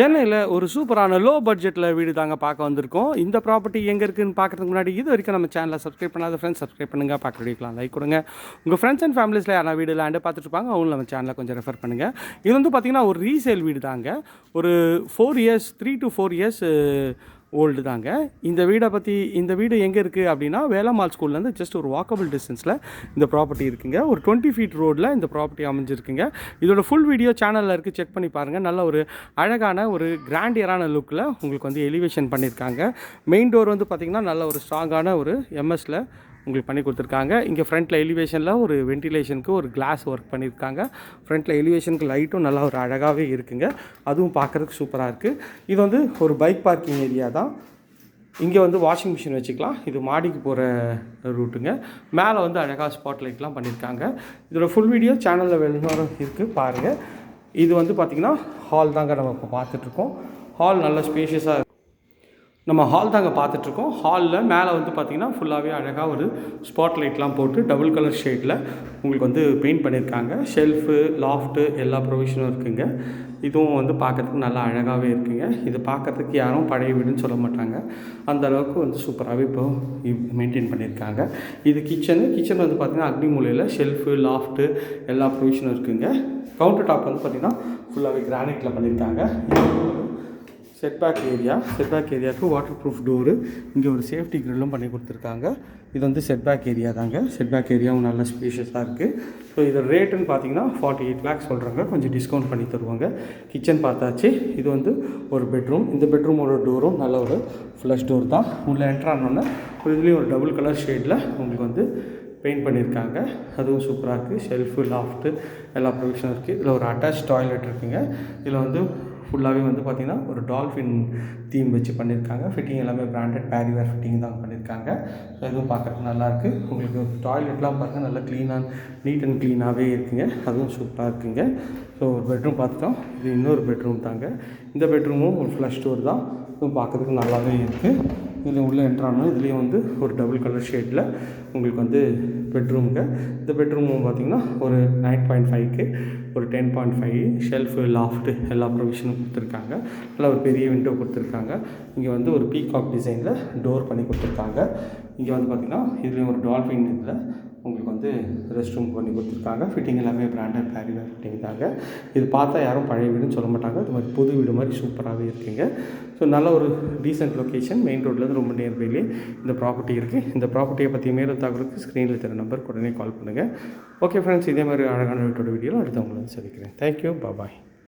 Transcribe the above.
சென்னையில் ஒரு சூப்பரான லோ பட்ஜெட்டில் வீடு தாங்க பார்க்க வந்திருக்கோம். இந்த ப்ராப்பர்ட்டி எங்கே இருக்குன்னு பார்க்குறதுக்கு முன்னாடி இது வரைக்கும் நம்ம சேனலை சப்ஸ்கிரைப் பண்ணாத ஃப்ரெண்ட்ஸ் சப்ஸ்கிரைப் பண்ணுங்கள் பார்க்க வீடியோக்கலாம் லைக் கொடுங்க. உங்கள் ஃப்ரெண்ட்ஸ் அண்ட் ஃபேமிலிஸில் யாரா வீடு லேண்டு பார்த்துட்ருப்பாங்க அவங்களும் நம்ம சேனலை கொஞ்சம் ரெஃபர் பண்ணுங்கள் இது வந்து பார்த்திங்கன்னா ஒரு ரீசேல் வீடு தாங்க ஒரு four years three to four years old தாங்க. இந்த வீடை பற்றி இந்த வீடு எங்கே இருக்குது அப்படின்னா வேலம்மாள் ஸ்கூல்லேருந்து ஜஸ்ட் ஒரு வாக்கபிள் டிஸ்டன்ஸில் இந்த ப்ராப்பர்ட்டி இருக்குங்க. ஒரு டுவெண்ட்டி ஃபீட் ரோடில் இந்த ப்ராப்பர்ட்டி அமைஞ்சிருக்குங்க. இதோட ஃபுல் வீடியோ சேனலில் இருக்குது செக் பண்ணி பாருங்கள் நல்ல ஒரு அழகான ஒரு கிராண்டியரான லுக்கில் உங்களுக்கு வந்து எலிவேஷன் பண்ணியிருக்காங்க மெயின் டோர் வந்து பார்த்திங்கன்னா நல்ல ஒரு ஸ்ட்ராங்கான ஒரு எம்எஸில் உங்களுக்கு பண்ணி கொடுத்துருக்காங்க. இங்கே ஃப்ரண்ட்டில் எலிவேஷனில் ஒரு வென்டிலேஷனுக்கு ஒரு கிளாஸ் ஒர்க் பண்ணியிருக்காங்க ஃப்ரண்ட்டில் எலிவேஷனுக்கு லைட்டும் நல்லா ஒரு அழகாகவே இருக்குங்க. அதுவும் பார்க்குறதுக்கு சூப்பராக இருக்குது இது வந்து ஒரு பைக் பார்க்கிங் ஏரியா தான். இங்கே வந்து வாஷிங் மிஷின் வச்சுக்கலாம். இது மாடிக்கு போகிற ரூட்டுங்க மேலே வந்து அழகாக ஸ்பாட் லைட்லாம் பண்ணியிருக்காங்க இதோட ஃபுல் வீடியோ சேனலில் வெளிநோரம் இருக்குது பாருங்கள் இது வந்து பார்த்திங்கன்னா ஹால் தாங்க நம்ம இப்போ பார்த்துட்ருக்கோம் ஹால் நல்ல ஸ்பேஷியஸாக நம்ம ஹால் தாங்க பார்த்துட்ருக்கோம். ஹாலில் மேலே வந்து பார்த்திங்கன்னா ஃபுல்லாகவே அழகாக ஒரு ஸ்பாட் லைட்லாம் போட்டு டபுள் கலர் ஷேடில் உங்களுக்கு வந்து பெயிண்ட் பண்ணியிருக்காங்க. ஷெல்ஃபு லாஃப்ட்டு எல்லா ப்ரொவிஷனும் இருக்குங்க. இதுவும் வந்து பார்க்கறதுக்கு நல்லா அழகாகவே இருக்குங்க. இது பார்க்கறதுக்கு யாரும் பழைய வீடுன்னு சொல்ல மாட்டாங்க. அந்த அளவுக்கு வந்து சூப்பராகவே இப்போ மெயின்டைன் பண்ணியிருக்காங்க. இது கிச்சனு கிச்சன் வந்து பார்த்திங்கன்னா அக்னி மூலையில் ஷெல்ஃபு லாஃப்ட்டு எல்லா ப்ரொவிஷனும் இருக்குங்க. கவுண்டர் டாப் வந்து பார்த்திங்கன்னா ஃபுல்லாகவே கிரானைட்டில் பண்ணியிருக்காங்க. செட்பேக் ஏரியா செட்பேக் ஏரியாவுக்கு வாட்டர் ப்ரூஃப் டோரு இங்கே ஒரு சேஃப்டி கிரில்லும் பண்ணி கொடுத்துருக்காங்க. இது வந்து செட்பேக் ஏரியா தாங்க. செட்பேக் ஏரியாவும் நல்ல ஸ்பேஷியஸாக இருக்குது ஸோ இது ரேட்டுன்னு பார்த்தீங்கன்னா ஃபார்ட்டி எயிட் லேக்ஸ் சொல்கிறாங்க கொஞ்சம் டிஸ்கவுண்ட் பண்ணி தருவாங்க. கிச்சன் பார்த்தாச்சு. இது வந்து ஒரு பெட்ரூம் இந்த பெட்ரூமோட டோரும் நல்ல ஒரு ஃப்ளஷ் டோர் தான். உள்ளே என்ட்ரு ஒரு இதுலேயும் ஒரு டபுள் கலர் ஷேடில் உங்களுக்கு வந்து பெயிண்ட் பண்ணியிருக்காங்க அதுவும் சூப்பராக இருக்குது ஷெல்ஃபு லாஃப்ட்டு எல்லா ப்ரொவிஷனும் இருக்குது இதில் ஒரு அட்டாச் டாய்லெட் இருக்குங்க. இதில் வந்து ஃபுல்லாகவே வந்து பார்த்திங்கன்னா ஒரு டால்ஃபின் தீம் வச்சு பண்ணியிருக்காங்க ஃபிட்டிங் எல்லாமே பிராண்டட் பேரிவேர் ஃபிட்டிங் தான் பண்ணியிருக்காங்க ஸோ இதுவும் பார்க்குறதுக்கு நல்லாயிருக்கு உங்களுக்கு டாய்லெட்லாம் பாருங்கள் நல்லா க்ளீனாக நீட் அண்ட் க்ளீனாகவே இருக்குங்க. அதுவும் சூப்பராக இருக்குங்க. ஸோ ஒரு பெட்ரூம் பார்த்துட்டோம் இது இன்னொரு பெட்ரூம் தாங்க. இந்த பெட்ரூமும் ஒரு ஃப்ளஷ் டோர் தான். இதுவும் பார்க்குறதுக்கு நல்லாவே இருக்குது இதில் உள்ளே என்ட்ரானோம் இதுலேயும் வந்து ஒரு டபுள் கலர் ஷேடில் உங்களுக்கு வந்து பெட்ரூமுங்க இந்த பெட்ரூமும் பார்த்திங்கன்னா ஒரு நைன் பாயிண்ட் ஃபைவ்க்கு ஒரு ten point five shelf loft எல்லா ப்ரொவிஷனும் கொடுத்துருக்காங்க. நல்லா ஒரு பெரிய விண்டோ கொடுத்துருக்காங்க. இங்கே வந்து ஒரு பீகாக் டிசைனில் டோர் பண்ணி கொடுத்துருக்காங்க. இங்கே வந்து பார்த்திங்கன்னா இதுலேயும் ஒரு டால்ஃபின் இதில் உங்களுக்கு வந்து ரெஸ்ட் ரூம் பண்ணி கொடுத்துருக்காங்க. ஃபிட்டிங் எல்லாமே பிராண்டட் பேரிவேர் ஃபிட்டிங் தாங்க. இது பார்த்தா யாரும் பழைய வீடுன்னு சொல்ல மாட்டாங்க. இது மாதிரி புது வீடு மாதிரி சூப்பராகவே இருக்குங்க. ஸோ நல்ல ஒரு டீசென்ட் லொக்கேஷன் மெயின் ரோட்லேருந்து ரொம்ப நியர்பைலே இந்த ப்ராப்பர்ட்டி இருக்குது இந்த ப்ராப்பர்ட்டியை பற்றி மேலும் தகவலுக்கு ஸ்க்ரீனில் தர நம்பருக்கு உடனே கால் பண்ணுங்கள் ஓகே ஃப்ரெண்ட்ஸ் இதே மாதிரி அழகான வீட்டோட வீடியோவில் அடுத்து உங்களை வந்து சந்திக்கிறேன் தேங்க்யூ பாய்